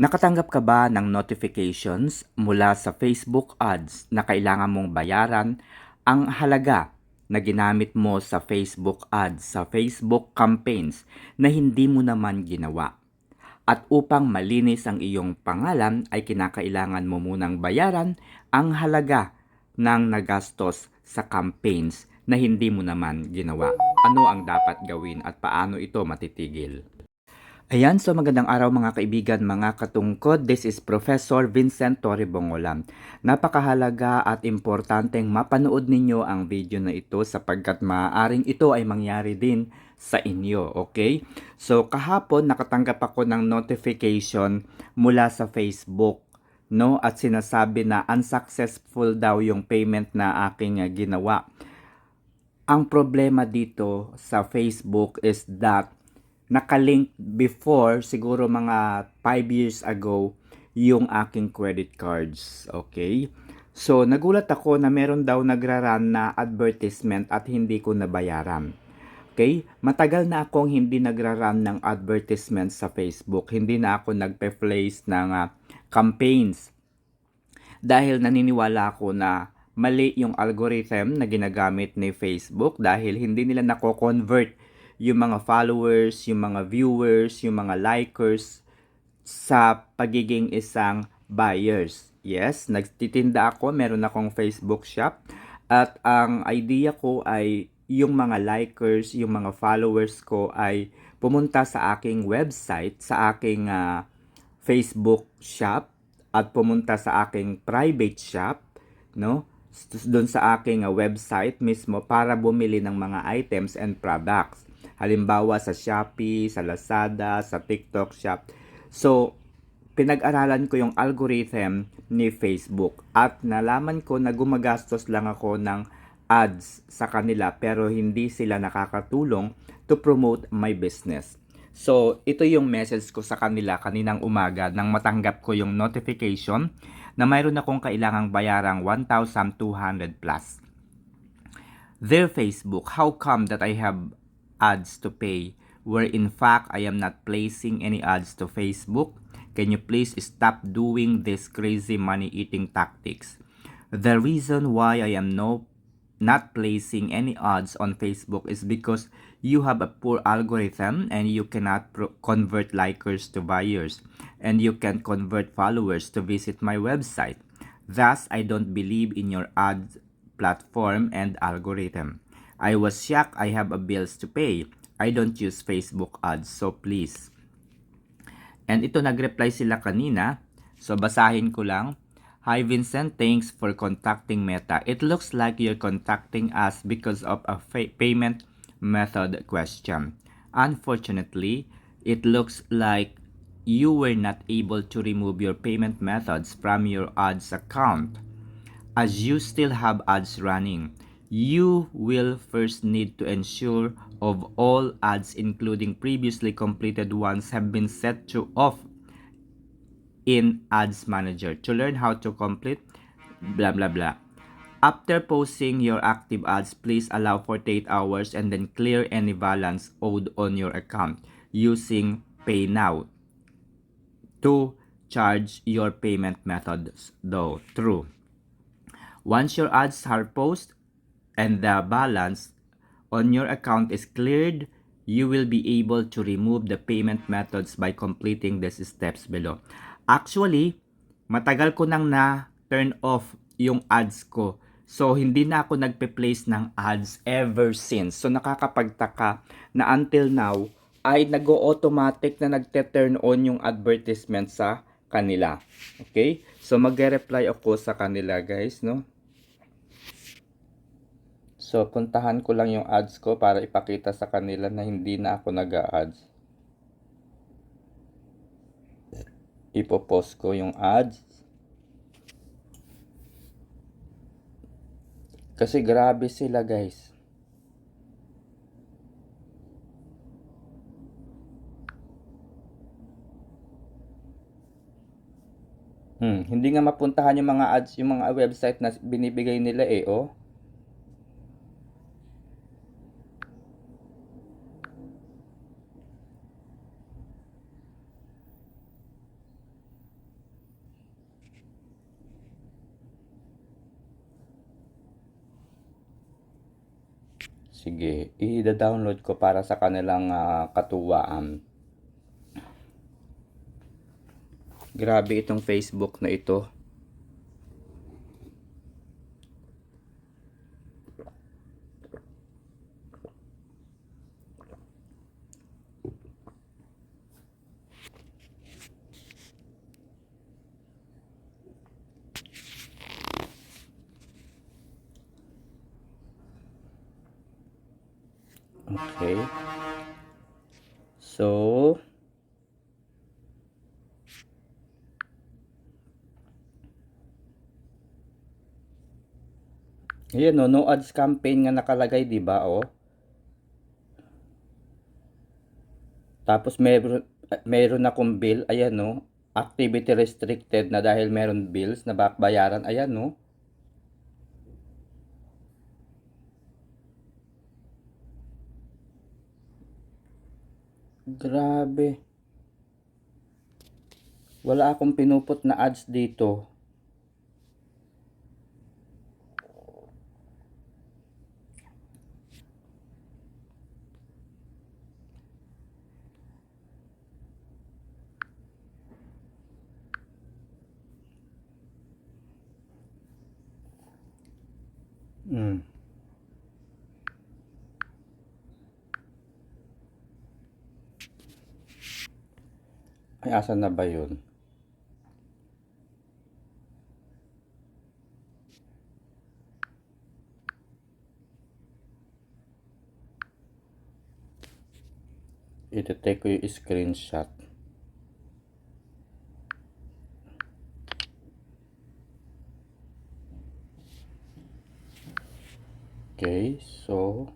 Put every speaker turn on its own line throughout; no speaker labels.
Nakatanggap ka ba ng notifications mula sa Facebook ads na kailangan mong bayaran ang halaga na ginamit mo sa Facebook ads, sa Facebook campaigns na hindi mo naman ginawa? At upang malinis ang iyong pangalan ay kinakailangan mo munang bayaran ang halaga ng nagastos sa campaigns na hindi mo naman ginawa. Ano ang dapat gawin at paano ito matitigil? Ayan, so magandang araw mga kaibigan, mga katungkod. This is Professor Vincent Torre Bongolam. Napakahalaga at importanteng mapanood ninyo ang video na ito sapagkat maaaring ito ay mangyari din sa inyo, okay? So kahapon nakatanggap ako ng notification mula sa Facebook no at sinasabi na unsuccessful daw yung payment na aking ginawa. Ang problema dito sa Facebook is that nakalink before, siguro mga 5 years ago, yung aking credit cards. Okay? So, nagulat ako na meron daw nagraran na advertisement at hindi ko nabayaran. Okay? Matagal na akong hindi nagraran ng advertisement sa Facebook. Hindi na ako nagpe-place ng uh, campaigns. Dahil naniniwala ako na mali yung algorithm na ginagamit ni Facebook dahil hindi nila nako-convert yung mga followers, yung mga viewers, yung mga likers sa pagiging isang buyers. Yes, nagtitinda ako, meron akong Facebook shop at ang idea ko ay yung mga likers, yung mga followers ko ay pumunta sa aking website, sa aking uh, Facebook shop at pumunta sa aking private shop, no? Doon sa aking uh, website mismo para bumili ng mga items and products. Halimbawa sa Shopee, sa Lazada, sa TikTok Shop. So, pinag-aralan ko yung algorithm ni Facebook at nalaman ko na gumagastos lang ako ng ads sa kanila pero hindi sila nakakatulong to promote my business. So, ito yung message ko sa kanila kaninang umaga nang matanggap ko yung notification na mayroon akong kailangang bayarang 1,200 plus. Their Facebook, how come that I have ads to pay where in fact I am not placing any ads to Facebook? Can you please stop doing this crazy money eating tactics? The reason why I am no not placing any ads on Facebook is because you have a poor algorithm and you cannot convert likers to buyers and you can convert followers to visit my website. Thus, I don't believe in your ad platform and algorithm. I was shocked I have a bills to pay. I don't use Facebook ads, so please. And ito nag-reply sila kanina. So basahin ko lang. Hi Vincent, thanks for contacting Meta. It looks like you're contacting us because of a payment method question. Unfortunately, it looks like you were not able to remove your payment methods from your ads account as you still have ads running. You will first need to ensure of all ads including previously completed ones have been set to off in Ads Manager to learn how to complete blah blah blah. After posting your active ads, please allow 48 hours and then clear any balance owed on your account using Pay Now to charge your payment methods though true. Once your ads are posted and the balance on your account is cleared, you will be able to remove the payment methods by completing these steps below. Actually, matagal ko nang na turn off yung ads ko. So, hindi na ako nagpe-place ng ads ever since. So, nakakapagtaka na until now, ay nag-automatic na nagte-turn on yung advertisement sa kanila. Okay? So, magre-reply ako sa kanila, guys, no? So, puntahan ko lang yung ads ko para ipakita sa kanila na hindi na ako nag-ads. Ipopost ko yung ads. Kasi grabe sila guys. Hmm, hindi nga mapuntahan yung mga ads, yung mga website na binibigay nila eh, oh. Sige, i-download ko para sa kanilang ah, katuwaan. Grabe itong Facebook na ito. Okay. So, Ayan no, no ads campaign nga nakalagay, 'di ba, oh? Tapos meron meron akong bill, ayan no, activity restricted na dahil meron bills na bayaran, ayan no. Grabe. Wala akong pinuput na ads dito. Hmm. Ay, asan na ba yun? Ito-take ko yung screenshot. Okay, so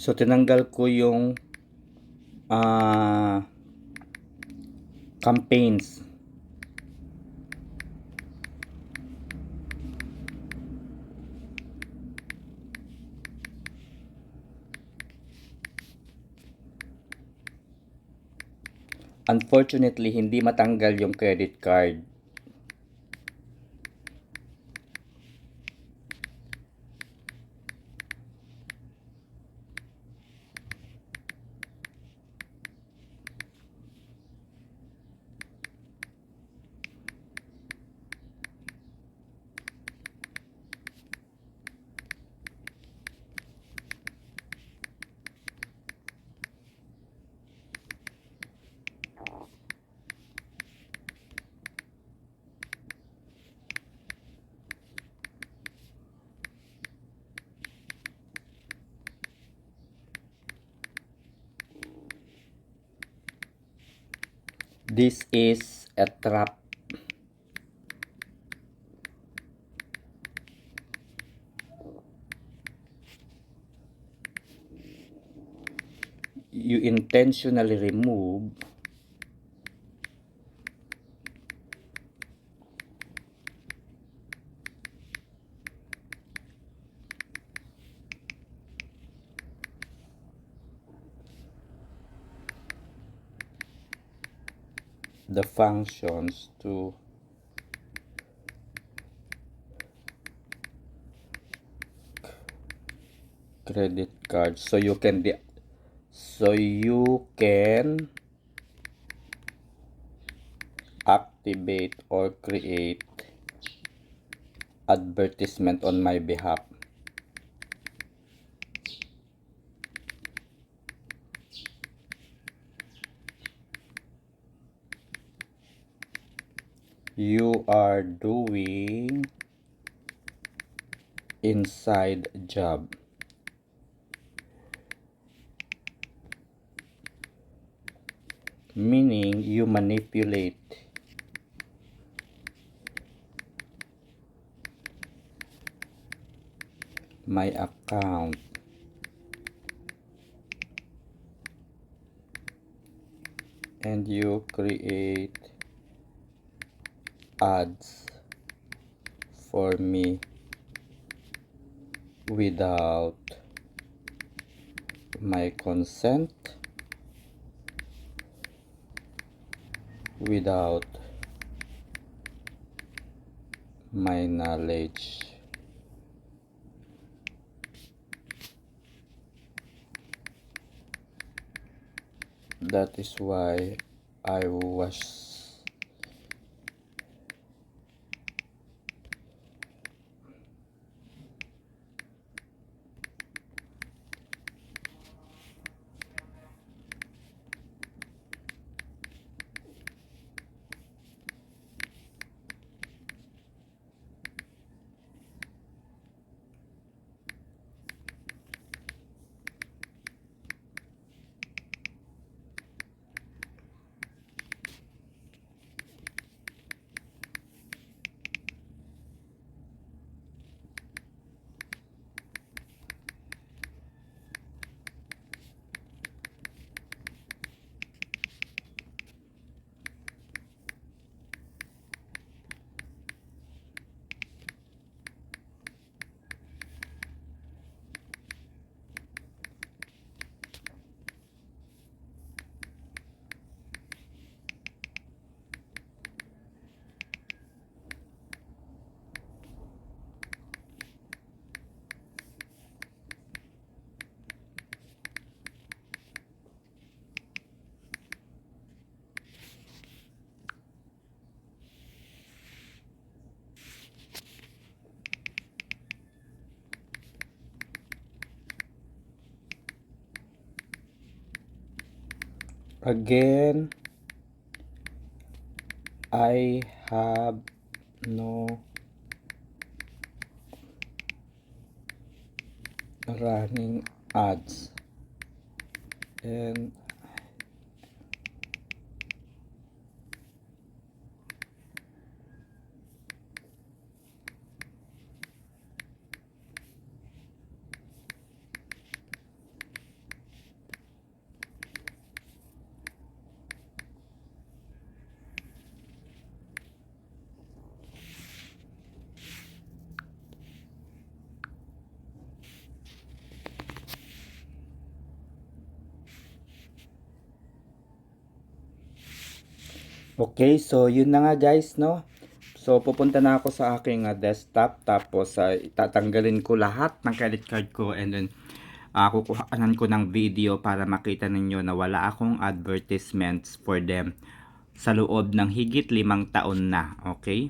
So tinanggal ko yung ah campaigns. Unfortunately, hindi matanggal yung credit card. This is a trap. You intentionally remove the functions to credit card. So you can so you can activate or create advertisement on my behalf you are doing inside job. Meaning you manipulate. My account. And you create ads for me without my consent without my knowledge. That is why I was again I have no running ads. And Okay, so yun na nga guys, no? So pupunta na ako sa aking ah, desktop tapos uh, tatanggalin ko lahat ng credit card ko and then uh, kukuhanan ko ng video para makita ninyo na wala akong advertisements for them sa loob ng higit limang taon na, okay?